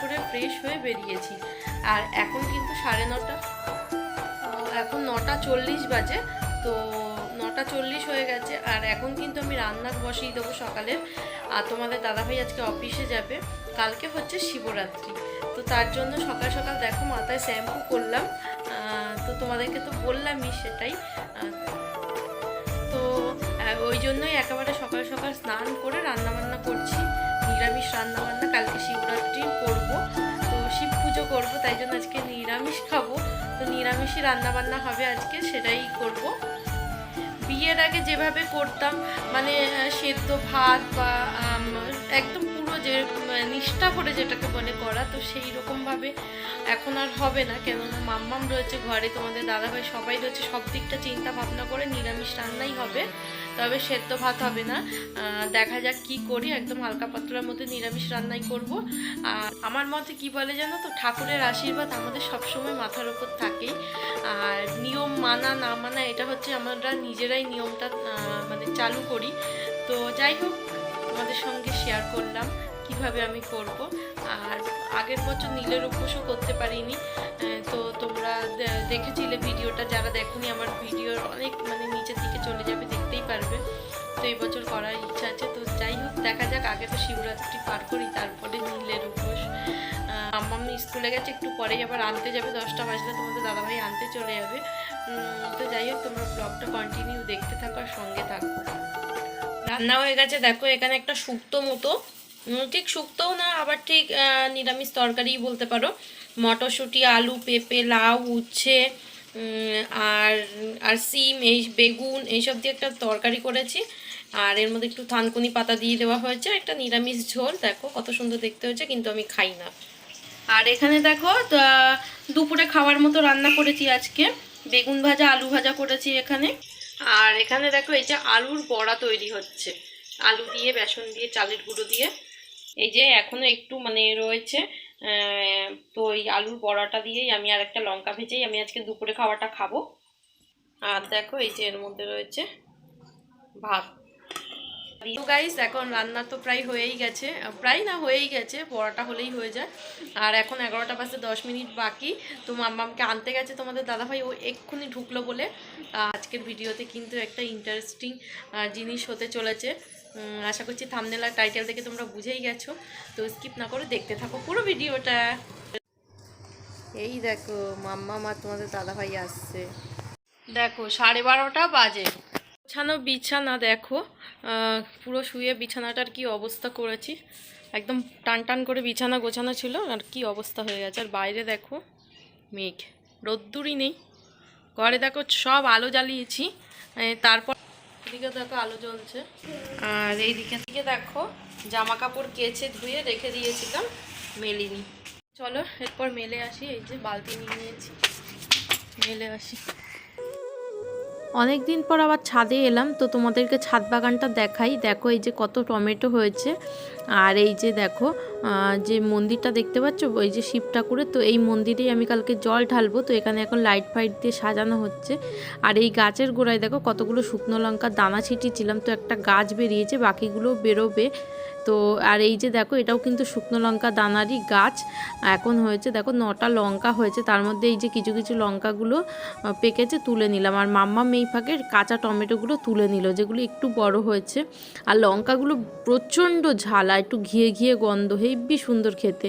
করে ফ্রেশ হয়ে বেরিয়েছি। আর এখন কিন্তু সাড়ে নটা। এখন নটা চল্লিশ বাজে, তো নটা চল্লিশ হয়ে গেছে। আর এখন কিন্তু আমি রান্না বসিয়ে দেবো সকালে। আর তোমাদের দাদাভাই আজকে অফিসে যাবে। কালকে হচ্ছে শিবরাত্রি। তো তার জন্য সকাল সকাল দেখো মাথায় শ্যাম্পু করলাম। তো তোমাদেরকে তো বললামই সেটাই। তো ওই জন্যই একেবারে সকাল সকাল স্নান করে রান্না বান্না করছি। নিরামিষ রান্না বান্না কালকে শিবরাত্রি করব। তো শিব পুজো করব, তাই জন্য আজকে নিরামিষ খাব। তো নিরামিষই রান্না বান্না হবে আজকে, সেটাই করব। বিয়ের আগে যেভাবে করতাম মানে সেদ্ধ ভাত বা একদম পুরো যে নিষ্ঠা করে যেটাকে বলে করা তো সেই রকমভাবে এখন আর হবে না। কেননা মাম্মাম রয়েছে ঘরে, তোমাদের দাদাভাই সবাই রয়েছে, সব দিকটা চিন্তা ভাবনা করে নিরামিষ রান্নাই হবে। তবে সেদ্ধ ভাত হবে না। দেখা যাক কি করি। একদম হালকা পাতলার মধ্যে নিরামিষ রান্নাই করব। আর আমার মতে কি বলে জানো তো? ঠাকুরের আশীর্বাদ আমাদের সবসময় মাথার ওপর থাকেই। আর নিয়ম মানা, না মানা, এটা হচ্ছে আমরা নিজেরাই নিয়মটা মানে চালু করি। তো যাই হোক, তোমাদের সঙ্গে শেয়ার করলাম কীভাবে আমি করব। আর আগের বছর নীলের উপোসও করতে পারিনি। তো তোমরা দেখেছিলে ভিডিওটা। যারা দেখোনি, আমার ভিডিওর অনেক মানে নিচের দিকে চলে যাবে পারবে। তো এই বছর করার ইচ্ছা আছে। তো যাই হোক, দেখা যাক। আগে তো শিবরাত্রি পার করি, তারপরে নীলের উপোস। আম্মাম স্কুলে গেছে, একটু পরেই আবার আনতে যাবে। দশটা বাজলে তোমাদের দাদাভাই আনতে চলে যাবে। তো যাই হোক, তোমরা ব্লগটা কন্টিনিউ দেখতে থাকো আর সঙ্গে থাকো। রান্না হয়ে গেছে। দেখো, এখানে একটা শুক্তো মতো। ঠিক শুক্তোও না, আবার ঠিক নিরামিষ তরকারিই বলতে পারো। মটরশুঁটি, আলু, পেঁপে, লাউ, উচ্ছে আর আর সিম, এই বেগুন, এইসব দিয়ে একটা তরকারি করেছি। আর এর মধ্যে একটু থানকুনি পাতা দিয়ে দেওয়া হয়েছে একটা নিরামিষ ঝোল। দেখো কত সুন্দর দেখতে হয়েছে, কিন্তু আমি খাই না। আর এখানে দেখো দুপুরে খাওয়ার মতো রান্না করেছি আজকে। বেগুন ভাজা, আলু ভাজা করেছি এখানে। আর এখানে দেখো, এই যে আলুর বড়া তৈরি হচ্ছে। আলু দিয়ে, বেসন দিয়ে, চালের গুঁড়ো দিয়ে। এই যে এখনও একটু মানে রয়েছে। তো এই আলুর বড়াটা দিয়েই আমি আর একটা লঙ্কা ভেজেই আমি আজকে দুপুরে খাওয়াটা খাব। আর দেখো এই যে এর মধ্যে রয়েছে ভাত। তো গাইস এখন রান্না তো প্রায় হয়েই গেছে। প্রায় না হয়েই গেছে পরোটা হলেই হয়ে যায়। আর এখন এগারোটা বাজতে দশ মিনিট বাকি। তো মাম্মামকে আনতে গেছে তোমাদের দাদাভাই, ও এক্ষুনি ঢুকলো বলে। আজকের ভিডিওতে কিন্তু একটা ইন্টারেস্টিং জিনিস হতে চলেছে। আশা করছি থামনেল আর টাইটেল দেখে তোমরা বুঝেই গেছো। তো স্কিপ না করে দেখতে থাকো পুরো ভিডিওটা। এই দেখো মাম্মা মা তোমাদের দাদাভাই আসছে। দেখো সাড়ে বারোটা বাজে। গোছানো বিছানা দেখো। পুরো শুয়ে বিছানাটার কি অবস্থা করেছি। একদম টান টান করে বিছানা গোছানো ছিল আর কি অবস্থা হয়ে গেছে। আর বাইরে দেখো মেঘ। রোদ্দুরই নেই। ঘরে দেখো সব আলো জ্বালিয়েছি। তারপর এদিকে দেখো আলো জ্বলছে। আর এইদিকে থেকে দেখো জামা কাপড় কেচে ধুয়ে রেখে দিয়েছিলাম মেলিনি। চলো, এরপর মেলে আসি, এই যে বালতি নিয়ে নিয়েছি। মেলে আসি। অনেক দিন পর আবার ছাদে এলাম, তো তোমাদেরকে ছাদ বাগানটা দেখাই। দেখো এই যে কত টমেটো হয়েছে, আর এই যে দেখো যে মন্দিরটা দেখতে পাচ্ছ, ওই যে শিব ঠাকুরের, তো এই মন্দিরেই আমি কালকে জল ঢালবো, তো এখানে এখন লাইট ফাইট দিয়ে সাজানো হচ্ছে। আর এই গাছের গোড়ায় দেখো কতগুলো শুকনো লঙ্কার দানা ছিটিয়েছিলাম তো একটা গাছ বেরিয়েছে বাকিগুলো বেরোবে। তো আর এই যে দেখো, এটাও কিন্তু শুকনো লঙ্কা দানারই গাছ। এখন হয়েছে দেখো, নটা লঙ্কা হয়েছে। তার মধ্যে এই যে কিছু কিছু লঙ্কাগুলো পেকেছে, তুলে নিলাম। আর মাম্মা মেই ফাঁকে কাঁচা টমেটোগুলো তুলে নিল, যেগুলো একটু বড় হয়েছে। আর লঙ্কাগুলো প্রচণ্ড ঝাল, একটু ঘিয়ে ঘিয়ে গন্ধ, হেব্বি সুন্দর খেতে।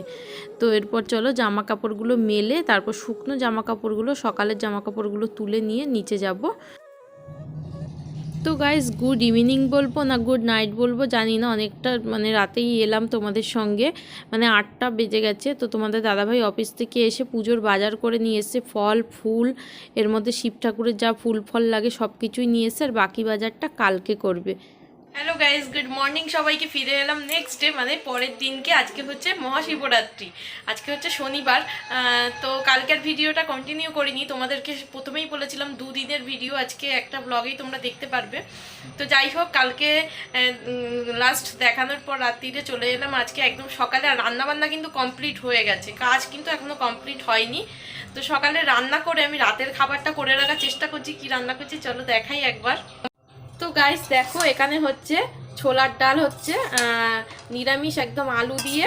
তো এরপর চলো জামা কাপড়গুলো মেলে, তারপর শুকনো জামা কাপড়গুলো সকালের জামা কাপড়গুলো তুলে নিয়ে নিচে যাব। তো গাইজ গুড ইভিনিং বলব না গুড নাইট বলব, জানি না, অনেকটা মানে রাতেই এলাম তোমাদের সঙ্গে। মানে আটটা বেজে গেছে, তো তোমাদের দাদাভাই অফিস থেকে এসে পুজোর বাজার করে নিয়ে এসে ফল, ফুল, এর মধ্যে শিব ঠাকুরের যা ফুল ফল লাগে সব কিছুই নিয়ে এসে আর বাকি বাজারটা কালকে করবে। হ্যালো গাইজ গুড মর্নিং সবাইকে ফিরে এলাম নেক্সট ডে মানে পরের দিনকে। আজকে হচ্ছে মহাশিবরাত্রি। আজকে হচ্ছে শনিবার। তো কালকের ভিডিওটা কন্টিনিউ করিনি। তোমাদেরকে প্রথমেই বলেছিলাম, দুদিনের ভিডিও আজকে একটা ব্লগেই তোমরা দেখতে পারবে। তো যাই হোক, কালকে লাস্ট দেখানোর পর রাত্রিরে চলে এলাম। আজকে একদম সকালে আর রান্নাবান্না কিন্তু কমপ্লিট হয়ে গেছে। কাজ কিন্তু এখনও কমপ্লিট হয়নি। তো সকালে রান্না করে আমি রাতের খাবারটা করে রাখার চেষ্টা করছি। কি রান্না করছি? চলো দেখাই একবার। তো গাইস দেখো, এখানে হচ্ছে ছোলার ডাল হচ্ছে নিরামিষ একদম আলু দিয়ে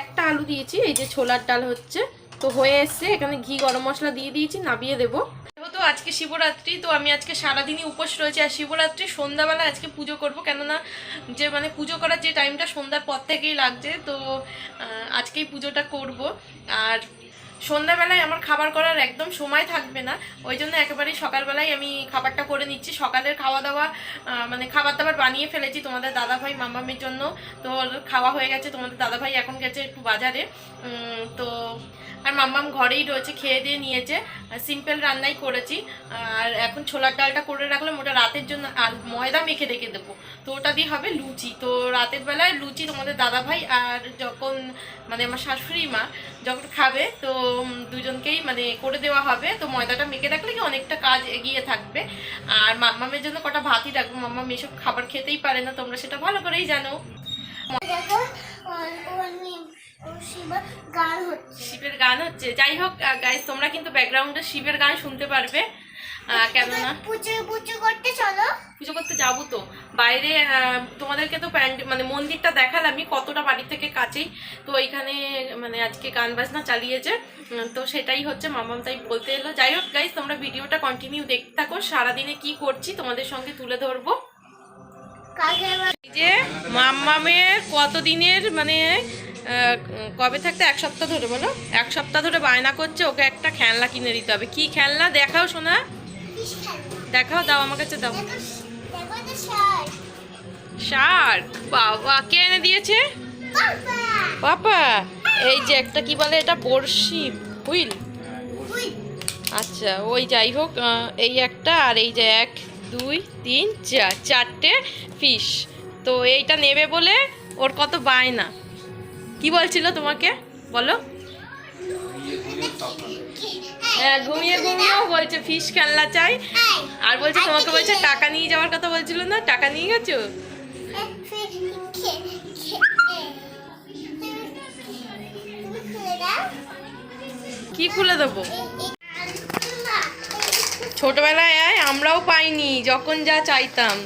একটা আলু দিয়েছি, এই যে ছোলার ডাল হচ্ছে। তো হয়ে এসছে, এখানে ঘি, গরম মশলা দিয়ে দিয়েছি, নাবিয়ে দেবো। যেহেতু আজকে শিবরাত্রি, তো আমি আজকে সারাদিনই উপোস রয়েছে, আর শিবরাত্রি সন্ধ্যাবেলা আজকে পুজো করব, কেননা যে মানে পুজো করার যে টাইমটা সন্ধ্যার পর থেকেই লাগছে, তো আজকেই পুজোটা করব। আর সন্ধ্যাবেলায় আমার খাবার করার একদম সময় থাকবে না। ওই জন্য একেবারেই সকালবেলায় আমি খাবারটা করে নিচ্ছি। সকালের খাওয়া দাওয়া মানে খাবার দাবার বানিয়ে ফেলেছি তোমাদের দাদাভাই, মামামির জন্য। তো খাওয়া হয়ে গেছে, তোমাদের দাদাভাই এখন গেছে একটু বাজারে। তো আর মাম্মাম ঘরেই রয়েছে, খেয়ে দিয়ে নিয়েছে। সিম্পল রান্নাই করেছি। আর এখন ছোলার ডালটা করে রাখলাম, ওটা রাতের জন্য আর ময়দা মেখে রেখে দেবো। তো ওটা দিয়ে হবে লুচি। তো রাতের বেলায় লুচি তোমাদের দাদাভাই আর যখন মানে আমার শাশুড়ি মা যখন খাবে, তো দুজনকেই মানে করে দেওয়া হবে। তো ময়দাটা মেখে রাখলে কি অনেকটা কাজ এগিয়ে থাকবে। আর মাম্মামের জন্য কটা ভাতই রাখব। মাম্মাম এসব খাবার খেতেই পারে না, তোমরা সেটা ভালো করেই জানো। শিবের গান হচ্ছে। যাই হোক গাইজ তোমরা কিন্তু ব্যাকগ্রাউন্ডে শিবের গান শুনতে পারবে। কেননা পুজো করতে চলো। পুজো করতে যাব তো। বাইরে তোমাদেরকে তো প্যান্ড মানে মন্দিরটা দেখালামই কতটা বাড়ি থেকে কাছেই। তো এইখানে মানে আজকে গান বাজনা চালিয়েছে। তো সেটাই হচ্ছে মামাম তাই বলতে এলো। যাই হোক গাইজ তোমরা ভিডিওটা কন্টিনিউ দেখতে থাকো। সারাদিনে কি করছি তোমাদের সঙ্গে তুলে ধরবো। যে মাম্মামের কতদিনের মানে কবে থাকতে এক সপ্তাহ ধরে বলো? এক সপ্তাহ ধরে বায়না করছে ওকে একটা খেলনা কিনে দিতে হবে। কি খেলনা? দেখাও শোনা দেখাও দাও আমার কাছে দাও। শার্ক বাবা কে এনে দিয়েছে? বাবা এই যে একটা কি বলে এটা? বড়শি হুইল। আচ্ছা ওই যাই হোক এই একটা আর এই যে এক দুই তিন চার চারটে ফিশ তো এইটা নেবে বলে ওর কত বায়না? কি বলছিল তোমাকে? বলো। হ্যাঁ ঘুমিয়ে ঘুমিয়েও বলছে ফিশ খেলনা চাই। আর বলছে, তোমাকে বলছে, টাকা নিয়ে যাওয়ার কথা বলছিল না? টাকা নিয়ে গেছো? কি খুলে দেবো? ছোটবেলায় আমরাও পাইনি, যখন যা চাইতাম।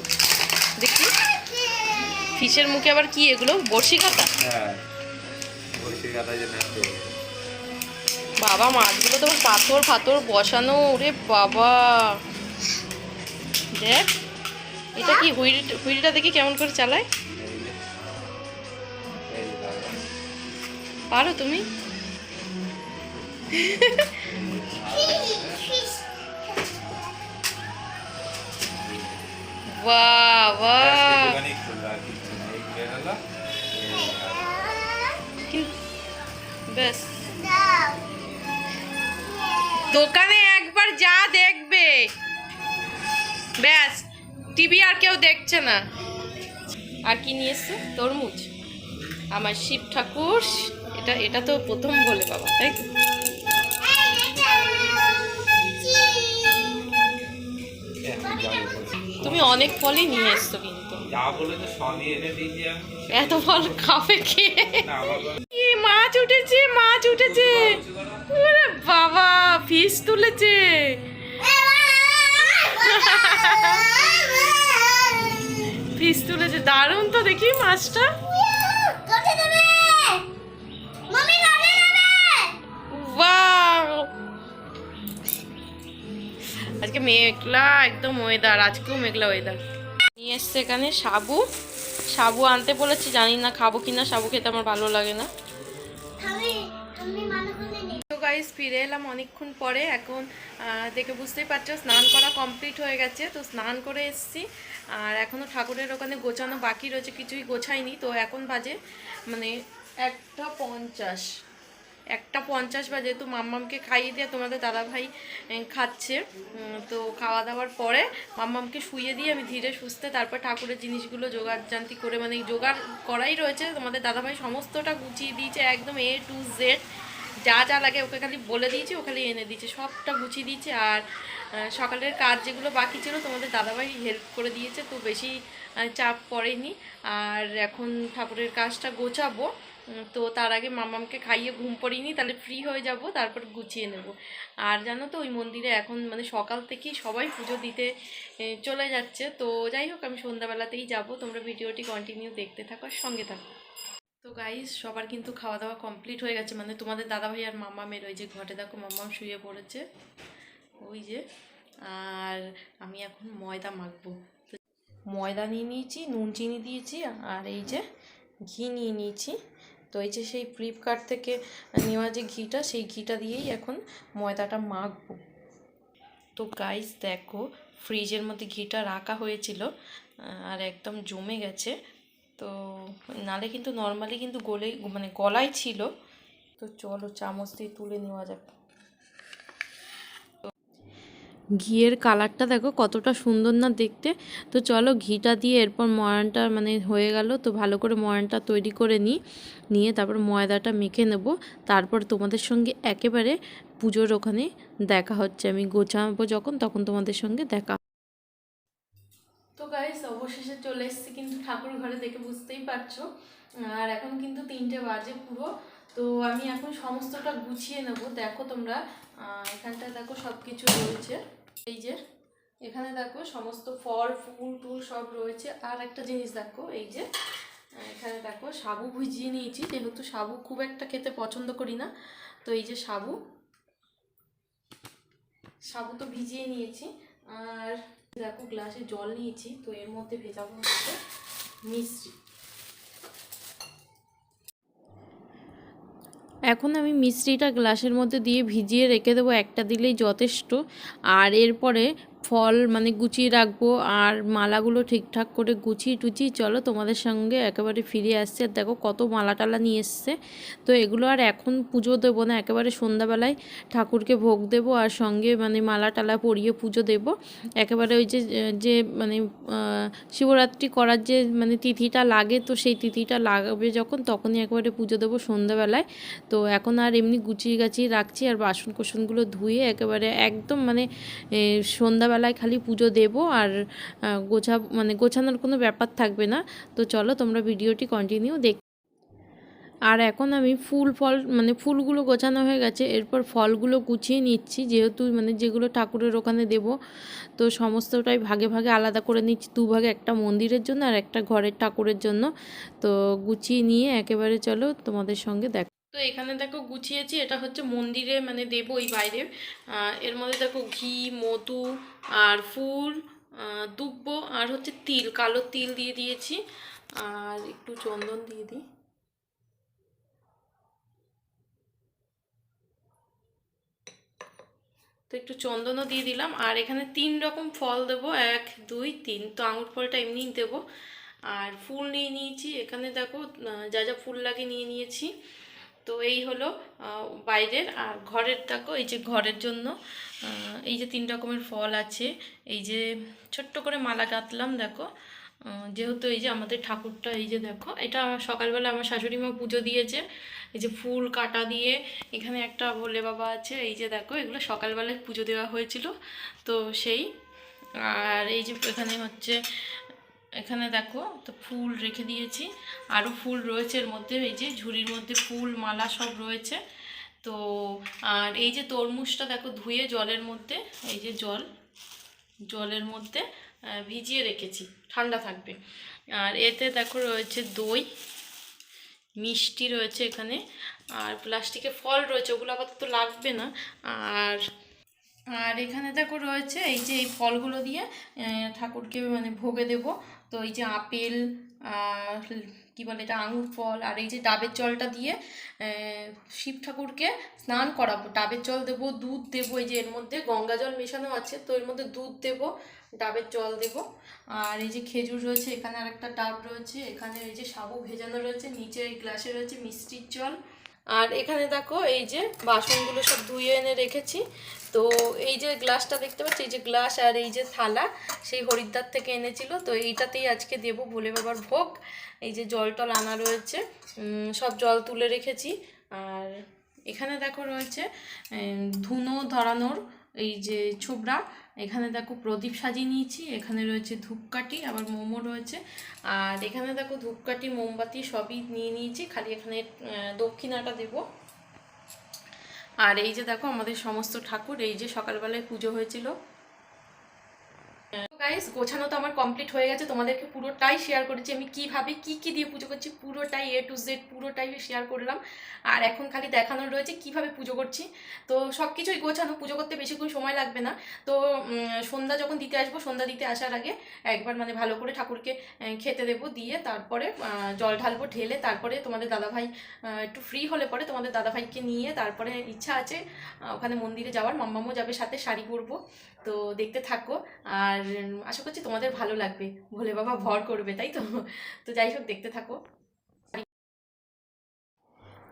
দেখি। ফিশের মুখে আবার কি এগুলো? বড়শি কাটা? বাবা মাছগুলো তো পাথর ফাথর বসানো ওরে বাবা। দেখ এটা কি হুইল হুইলটা দেখি কেমন করে চালায়? পারো তুমি? বাহ। ব্যাস। দোকানে একবার যা দেখবে। ব্যাস টিভি আর কেউ দেখছে না। আর কি নিয়ে এসছে? তরমুজ। আমার শিব ঠাকুর এটা এটা তো প্রথম বলে বাবা তাই তো? তুমি অনেক ফলই নিয়ে এসছো কিন্তু। এত ফল খাবে কি? মাছ উঠেছে মাছ উঠেছে। বাবা, ফিস তুলেছে। ফিস তুলেছে, দারুণ তো দেখি মাছটা। আজকে মেঘলা, একদম ওয়েদার আজকেও মেঘলা ওয়েদার নিয়ে এসছে এখানে সাবু। সাবু আনতে বলেছি, জানি না খাব কিনা, সাবু খেতে আমার ভালো লাগে না। গাইস ফিরে এলাম অনেকক্ষণ পরে। এখন দেখে বুঝতেই পারছ স্নান করা কমপ্লিট হয়ে গেছে তো স্নান করে এসেছি। আর এখনও ঠাকুরের ওখানে গোছানো বাকি রয়েছে কিছুই গোছাইনি। তো এখন বাজে মানে একটা পঞ্চাশ। একটা পঞ্চাশ বাজে তো মাম্মামকে খাইয়ে দিয়ে তোমাদের দাদাভাই আহ, খাচ্ছে। তো খাওয়া দাওয়ার পরে মাম্মামকে শুয়ে দিয়ে আমি ধীরে সুস্থে তারপর ঠাকুরের জিনিসগুলো জোগাড় জান্তি করে মানে জোগাড় করাই রয়েছে। তোমাদের দাদাভাই সমস্তটা গুছিয়ে দিয়েছে একদম এ টু জেড যা যা লাগে ওকে খালি বলে দিয়েছি, ও খালি এনে দিয়েছে, সবটা গুছিয়ে দিয়েছে। আর সকালের কাজ যেগুলো বাকি ছিল, তোমাদের দাদাভাই হেল্প করে দিয়েছে, তো বেশি চাপ পড়েনি। আর এখন ঠাকুরের কাজটা গোছাবো। তো তার আগে মামামকে খাইয়ে ঘুম পড়িনি তাহলে ফ্রি হয়ে যাব, তারপর গুছিয়ে নেব। আর জানো তো, ওই মন্দিরে এখন মানে সকাল থেকেই সবাই পুজো দিতে চলে যাচ্ছে। তো যাই হোক, আমি সন্ধ্যাবেলাতেই যাব। তোমরা ভিডিওটি কন্টিনিউ দেখতে থাকো সঙ্গে থাকো। তো গাইস সবার কিন্তু খাওয়া দাওয়া কমপ্লিট হয়ে গেছে। মানে তোমাদের দাদাভাই আর মামামের ওই যে ঘটে দেখো, মামাম শুয়ে পড়েছে। ওই যে, আর আমি এখন ময়দা মাখবো। ময়দা নিয়ে নিয়েছি, নুন চিনি দিয়েছি, আর এই যে ঘি নিয়ে নিয়েছি। তো এই যে সেই ফ্লিপকার্ট থেকে নেওয়া যে ঘিটা, সেই ঘিটা দিয়েই এখন ময়দাটা মাখবো। তো গাইস দেখো ফ্রিজের মধ্যে ঘিটা রাখা হয়েছিল, আর একদম জমে গেছে। তো নালে কিন্তু নর্মালি কিন্তু গলে মানে গলায় ছিল। তো চলো চামচ দিয়ে তুলে নেওয়া যাক। ঘিয়ের কালারটা দেখো কতটা সুন্দর না দেখতে। তো চলো ঘিটা দিয়ে এরপর ময়ানটা মানে হয়ে গেল। তো ভালো করে ময়ানটা তৈরি করে নিই। নিয়ে তারপর ময়দাটা মেখে নেব। তারপর তোমাদের সঙ্গে একেবারে পুজোর ওখানে দেখা হচ্ছে। আমি গোছাবো যখন, তখন তোমাদের সঙ্গে দেখা তো গাইস অবশেষে চলে এসেছি কিন্তু ঠাকুর ঘরে, দেখে বুঝতেই পারছ। আর এখন কিন্তু তিনটে বাজে পুরো। তো আমি এখন সমস্তটা গুছিয়ে নেব। দেখো তোমরা এখানটা দেখো সব কিছু রয়েছে। এই যে, এখানে দেখো সমস্ত ফল, ফুল, টুল সব রয়েছে। আর একটা জিনিস দেখো, এই যে, এখানে দেখো সাবু ভিজিয়ে নিয়েছি। যেহেতু সাবু খুব একটা খেতে পছন্দ করি না, তো এই যে সাবু। সাবু তো ভিজিয়ে নিয়েছি। আর দেখো গ্লাসে জল নিয়েছি, তো এর মধ্যে ভেজাবো হচ্ছে মিশ্রি। এখন আমি মিশ্রিটা গ্লাসের মধ্যে দিয়ে ভিজিয়ে রেখে দেবো, একটা দিলেই যথেষ্ট। আর এরপরে ফল মানে গুছিয়ে রাখব আর মালাগুলো ঠিকঠাক করে গুছিয়ে টুচিয়ে চলো তোমাদের সঙ্গে একেবারে ফিরে আসছে। আর দেখো কত মালা টালা নিয়ে এসছে। তো এগুলো আর এখন পুজো দেবো না একেবারে সন্ধ্যাবেলায় ঠাকুরকে ভোগ দেবো আর সঙ্গে মানে মালা টালা পরিয়ে পুজো দেব। একেবারে ওই যে যে মানে শিবরাত্রি করার যে মানে তিথিটা লাগে তো সেই তিথিটা লাগবে যখন তখনই একেবারে পুজো দেবো সন্ধ্যাবেলায়। তো এখন আর এমনি গুছিয়ে গাছিয়ে রাখছি আর বাসন কোসনগুলো ধুয়ে একেবারে একদম মানে এ, সন্ধ্যাবেলায় খালি পুজো দেব আর গোছা মানে গোছানোর কোনো ব্যাপার থাকবে না। তো চলো তোমরা ভিডিওটি কন্টিনিউ দেখ আর এখন আমি ফুল ফল মানে ফুলগুলো গোছানো হয়ে গেছে। এরপর ফলগুলো গুছিয়ে নিচ্ছি, যেহেতু মানে যেগুলো ঠাকুরের ওখানে দেব। তো সমস্তটাই ভাগে ভাগে আলাদা করে নিচ্ছি, দু ভাগে, একটা মন্দিরের জন্য আর একটা ঘরের ঠাকুরের জন্য। তো গুছিয়ে নিয়ে একেবারে চলো তোমাদের সঙ্গে দেখ তো এখানে দেখো গুছিয়েছি, এটা হচ্ছে মন্দিরে মানে দেব ওই বাইরে। এর মধ্যে দেখো ঘি, মধু আর ফুল দুব্ব আর হচ্ছে তিল, কালো তিল দিয়ে দিয়েছি। আর একটু চন্দন দিয়ে দিই। তো একটু চন্দনও দিয়ে দিলাম। আর এখানে তিন রকম ফল দেবো, এক, দুই, তিন। তো আঙুর ফলটা এমনিই দেবো। আর ফুল নিয়ে নিয়েছি। এখানে দেখো যা যা ফুল লাগে নিয়ে নিয়েছি। তো এই হলো বাইরের আর ঘরের দেখো এই যে ঘরের জন্য এই যে তিন রকমের ফল আছে, এই যে ছোট্ট করে মালা গাঁথলাম, দেখো যেহেতু এই যে আমাদের ঠাকুরটা, এই যে দেখো, এটা সকালবেলা আমার শাশুড়ি মা পুজো দিয়েছে, এই যে ফুল কাটা দিয়ে, এখানে একটা ভোলে বাবা আছে, এই যে দেখো, এগুলো সকালবেলায় পুজো দেওয়া হয়েছিল, তো সেই, আর এই যে এখানে হচ্ছে এখানে দেখো, তো ফুল রেখে দিয়েছি। আরও ফুল রয়েছে এর মধ্যে, এই যে ঝুড়ির মধ্যে ফুল, মালা সব রয়েছে। তো, আর এই যে তরমুজটা দেখো ধুয়ে জলের মধ্যে, এই যে জল, জলের মধ্যে ভিজিয়ে রেখেছি, ঠান্ডা থাকবে। আর এতে দেখো রয়েছে দই, মিষ্টি রয়েছে এখানে, আর প্লাস্টিকে ফল রয়েছে, ওগুলো আপাতত লাগবে না। আর আর এখানে দেখো রয়েছে, এই যে এই ফলগুলো দিয়ে ঠাকুরকে মানে ভোগে দেব। তো এই যে আপেল কী বলে এটা, আঙুর ফল আর এই যে ডাবের জলটা দিয়ে শিব ঠাকুরকে স্নান করাবো। ডাবের জল দেবো, দুধ দেবো, এই যে এর মধ্যে গঙ্গা জল মেশানো আছে, তো এর মধ্যে দুধ দেবো, ডাবের জল দেবো। আর এই যে খেজুর রয়েছে, এখানে আর একটা ডাব রয়েছে, এখানে এই যে সাবু ভেজানো রয়েছে, নিচে এই গ্লাসে রয়েছে মিষ্টির জল। আর এখানে দেখো এই যে বাসনগুলো সব ধুয়ে এনে রেখেছি। তো এই যে গ্লাসটা দেখতে পাচ্ছি, এই যে গ্লাস আর এই যে থালা, সেই হরিদ্বার থেকে এনেছিল। তো এইটাতেই আজকে দেব ভোলে বাবার ভোগ। এই যে জল টল আনা রয়েছে সব জল তুলে রেখেছি। আর এখানে দেখো রয়েছে ধুনো ধরানোর এই যে ছোবড়া। এখানে দেখো প্রদীপ সাজিয়ে নিয়েছি, এখানে রয়েছে ধূপকাঠি, আবার মোমো রয়েছে। আর এখানে দেখো ধূপকাঠি, মোমবাতি সবই নিয়ে নিয়েছি, খালি এখানে দক্ষিণাটা দেবো। আর এই যে দেখো আমাদের সমস্ত ঠাকুর এই যে সকালবেলায় পুজো হয়েছিল। গাইস গোছানো তো আমার কমপ্লিট হয়ে গেছে। তোমাদেরকে পুরোটাই শেয়ার করেছি। আমি কীভাবে কি কি দিয়ে পুজো করছি, পুরোটাই এ টু জেড পুরোটাই শেয়ার করলাম। আর এখন খালি দেখানোর রয়েছে কীভাবে পুজো করছি। তো সব কিছুই গোছানো, পুজো করতে বেশিক্ষণ সময় লাগবে না। তো সন্ধ্যা যখন দিতে আসব, সন্ধ্যা দিতে আসার আগে একবার মানে ভালো করে ঠাকুরকে খেতে দেবো, দিয়ে তারপরে জল ঢালবো, ঢেলে তারপরে তোমাদের দাদাভাই একটু ফ্রি হলে পরে তোমাদের দাদাভাইকে নিয়ে তারপরে ইচ্ছা আছে ওখানে মন্দিরে যাওয়ার। মাম্মামও যাবে, সাথে শাড়ি পরবো। তো দেখতে থাকো। আর আশা করছি তোমাদের ভালো লাগবে। ভোলে বাবা ভর করবে তাই তো? তো যাই হোক দেখতে থাকো।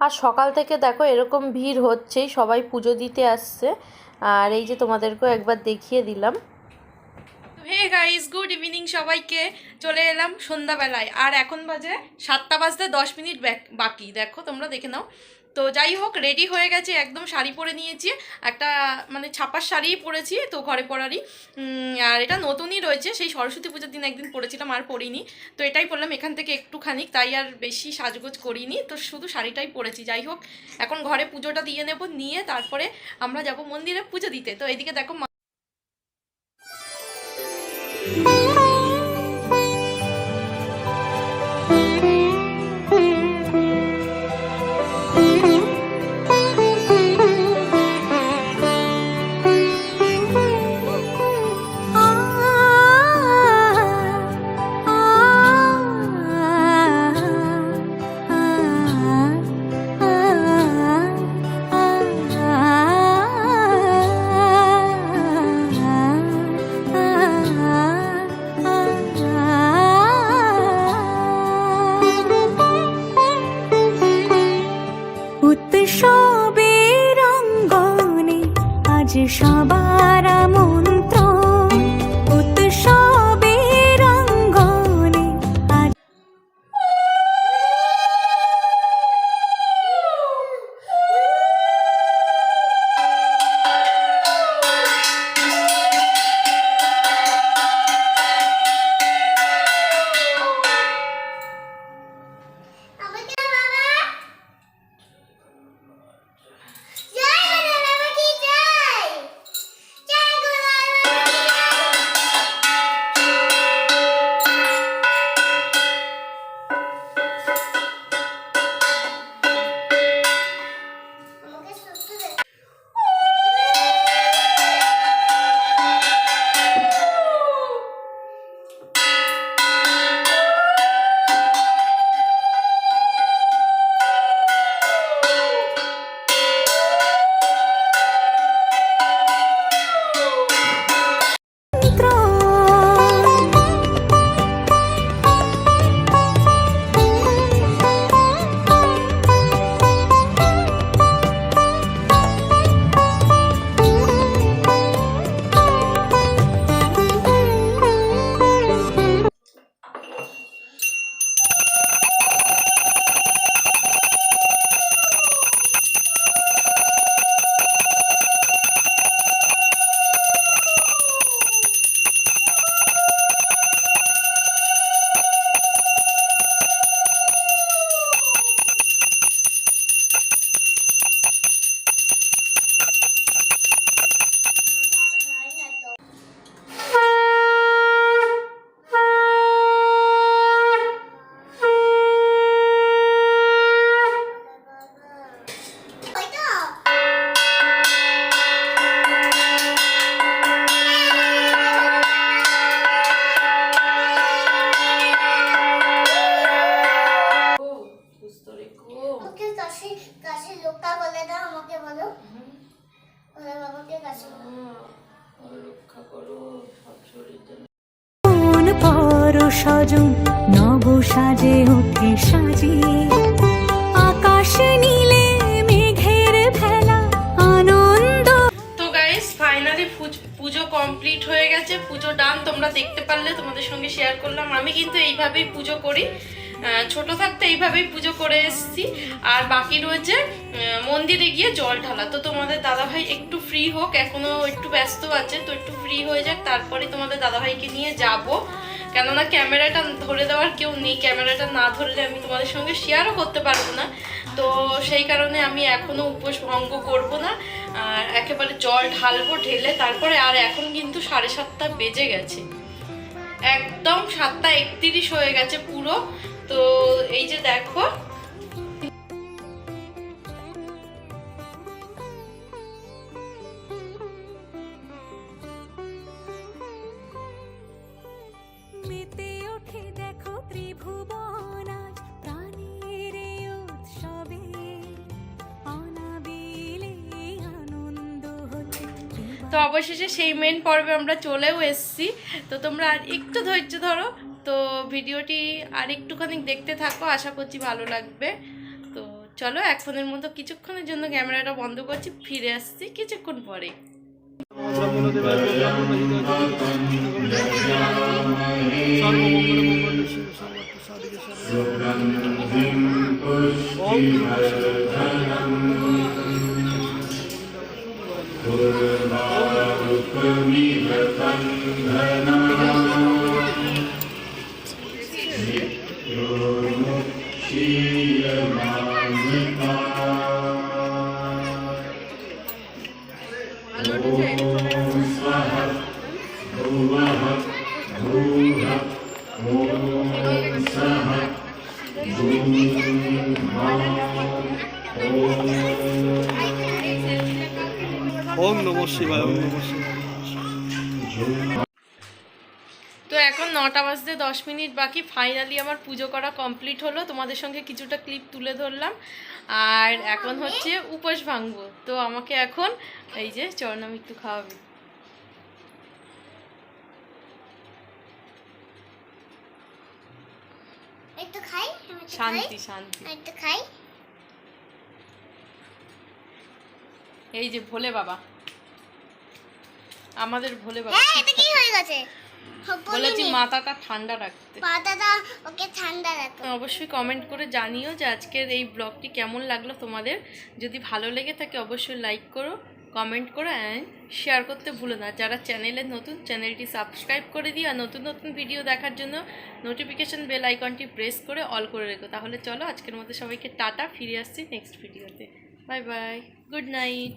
আর সকাল থেকে দেখো এরকম ভিড় হচ্ছেই সবাই পুজো দিতে আসছে। আর এই যে তোমাদেরকেও একবার দেখিয়ে দিলাম। হে গাইস গুড ইভিনিং সবাইকে। চলে এলাম সন্ধ্যাবেলায়। আর এখন বাজে সাতটা বাজতে দশ মিনিট বাকি। দেখো তোমরা দেখে নাও। তো যাই হোক রেডি হয়ে গেছে, একদম শাড়ি পরে নিয়েছি। একটা মানে ছাপার শাড়িই পরেছি, তো ঘরে পরারই। আর এটা নতুনই রয়েছে, সেই সরস্বতী পুজোর দিন একদিন পরেছিলাম, আর পরিনি। তো এটাই পরলাম এখান থেকে একটুখানি, তাই আর বেশি সাজগোজ করিনি। তো শুধু শাড়িটাই পরেছি, যাই হোক, এখন ঘরে পুজোটা দিয়ে নেব, নিয়ে তারপরে আমরা যাব মন্দিরে পুজো দিতে। তো এদিকে দেখো থাকতে এইভাবেই পুজো করে এসেছি। আর বাকি রয়েছে মন্দিরে গিয়ে জল ঢালা। তো তোমাদের দাদাভাই একটু ফ্রি হোক, এখনও একটু ব্যস্ত আছে, তো একটু ফ্রি হয়ে যাক, তারপরে তোমাদের দাদাভাইকে নিয়ে যাব। কেননা ক্যামেরাটা ধরে দেওয়ার কেউ নেই, ক্যামেরাটা না ধরলে আমি তোমাদের সঙ্গে শেয়ারও করতে পারব না। তো সেই কারণে আমি এখনও উপোস ভঙ্গ করব না, আর একেবারে জল ঢালবো, ঢেলে তারপরে আর এখন কিন্তু সাড়ে সাতটা বেজে গেছে। একদম সাতটা একত্রিশ হয়ে গেছে পুরো। তো এই যে দেখো। তো অবশেষে সেই মেন পর্বে আমরা চলেও এসেছি। তো তোমরা আর একটু ধৈর্য ধরো তো ভিডিওটি আর একটুখানি দেখতে থাকো আশা করছি ভালো লাগবে। তো চলো এখনের মতো কিছুক্ষণের জন্য ক্যামেরাটা বন্ধ করছি ফিরে আসছি কিছুক্ষণ পরে। ওম মিনিট বাকি। ফাইনালি আমার পুজো করা কমপ্লিট হলো। তোমাদের সঙ্গে কিছুটা ক্লিপ তুলে ধরলাম। আর এখন হচ্ছে উপোস ভাঙবো। তো আমাকে এখন এই যে চরণাম একটু খাওয়াবে। খাই আমি একটু খাই। শান্তি শান্তি। খাই। এই যে ভোলে বাবা। আমাদের ভোলে বাবা। হ্যাঁ এটা কি হয়ে গেছে? বলেছি। মাথাটা ঠান্ডা রাখতে। পাতাটা ওকে ঠান্ডা রাখো। অবশ্যই কমেন্ট করে জানিও যে আজকের এই ব্লগটি কেমন লাগল তোমাদের। যদি ভালো লেগে থাকে অবশ্যই লাইক করো কমেন্ট করো অ্যান্ড শেয়ার করতে ভুলো না। যারা চ্যানেলে নতুন চ্যানেলটি সাবস্ক্রাইব করে দিও আর নতুন নতুন ভিডিও দেখার জন্য নোটিফিকেশন বেল আইকনটি প্রেস করে অল করে রেখো। তাহলে চলো আজকের মতো সবাইকে টাটা ফিরে আসছি নেক্সট ভিডিওতে বাই বাই গুড নাইট